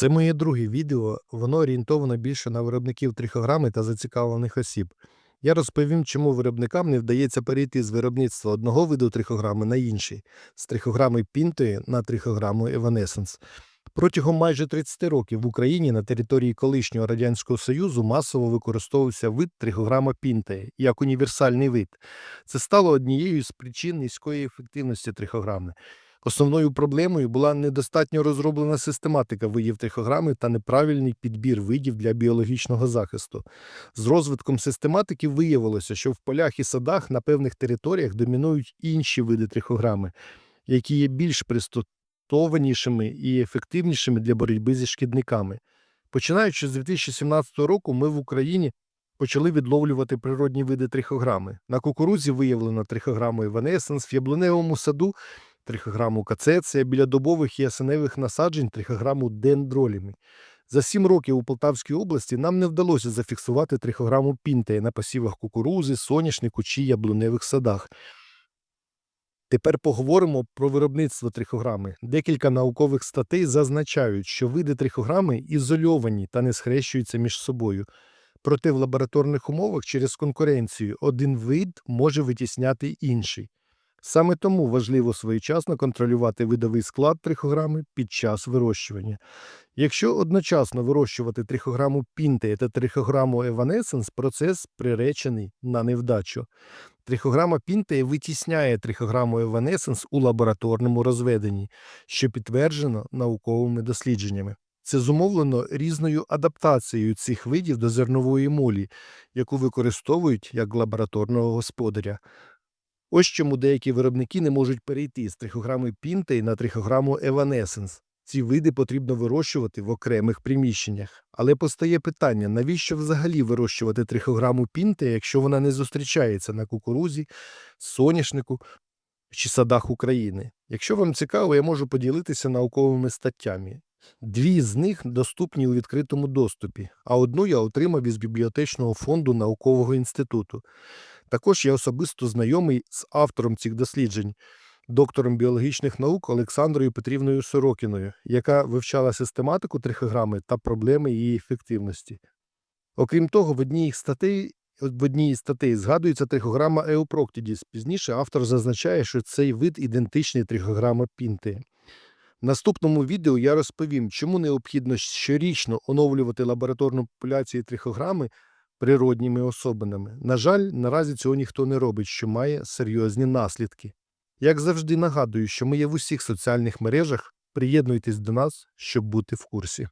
Це моє друге відео, воно орієнтовано більше на виробників трихограми та зацікавлених осіб. Я розповім, чому виробникам не вдається перейти з виробництва одного виду трихограми на інший, з трихограми Пінтої на трихограму Evanescence. Протягом майже 30 років в Україні на території колишнього Радянського Союзу масово використовувався вид трихограма Пінтої як універсальний вид. Це стало однією з причин низької ефективності трихограми. Основною проблемою була недостатньо розроблена систематика видів трихограми та неправильний підбір видів для біологічного захисту. З розвитком систематики виявилося, що в полях і садах на певних територіях домінують інші види трихограми, які є більш пристосованішими і ефективнішими для боротьби зі шкідниками. Починаючи з 2017 року, ми в Україні почали відловлювати природні види трихограми. На кукурудзі виявлено трихограму Evanescence, в яблуневому саду трихограму кацеція, біля добових і ясеневих насаджень трихограму дендроліми. За сім років у Полтавській області нам не вдалося зафіксувати трихограму пінтея на посівах кукурузи, соняшнику чи яблуневих садах. Тепер поговоримо про виробництво трихограми. Декілька наукових статей зазначають, що види трихограми ізольовані та не схрещуються між собою. Проте в лабораторних умовах через конкуренцію один вид може витісняти інший. Саме тому важливо своєчасно контролювати видовий склад трихограми під час вирощування. Якщо одночасно вирощувати трихограму Пінтея та трихограму Evanescence, процес приречений на невдачу. Трихограма Пінтея витісняє трихограму Evanescence у лабораторному розведенні, що підтверджено науковими дослідженнями. Це зумовлено різною адаптацією цих видів до зернової молі, яку використовують як лабораторного господаря. Ось чому деякі виробники не можуть перейти з трихограми Пінтей на трихограму Evanescence. Ці види потрібно вирощувати в окремих приміщеннях. Але постає питання, навіщо взагалі вирощувати трихограму Пінтей, якщо вона не зустрічається на кукурузі, соняшнику чи садах України? Якщо вам цікаво, я можу поділитися науковими статтями. Дві з них доступні у відкритому доступі, а одну я отримав із бібліотечного фонду наукового інституту. Також я особисто знайомий з автором цих досліджень, доктором біологічних наук Олександрою Петрівною Сорокіною, яка вивчала систематику трихограми та проблеми її ефективності. Окрім того, в одній статей в одній із статей згадується трихограма Еупроктідіс. Пізніше автор зазначає, що цей вид ідентичний трихограма Пінти. В наступному відео я розповім, чому необхідно щорічно оновлювати лабораторну популяцію трихограми природніми особинами. На жаль, наразі цього ніхто не робить, що має серйозні наслідки. Як завжди нагадую, що ми є в усіх соціальних мережах. Приєднуйтесь до нас, щоб бути в курсі.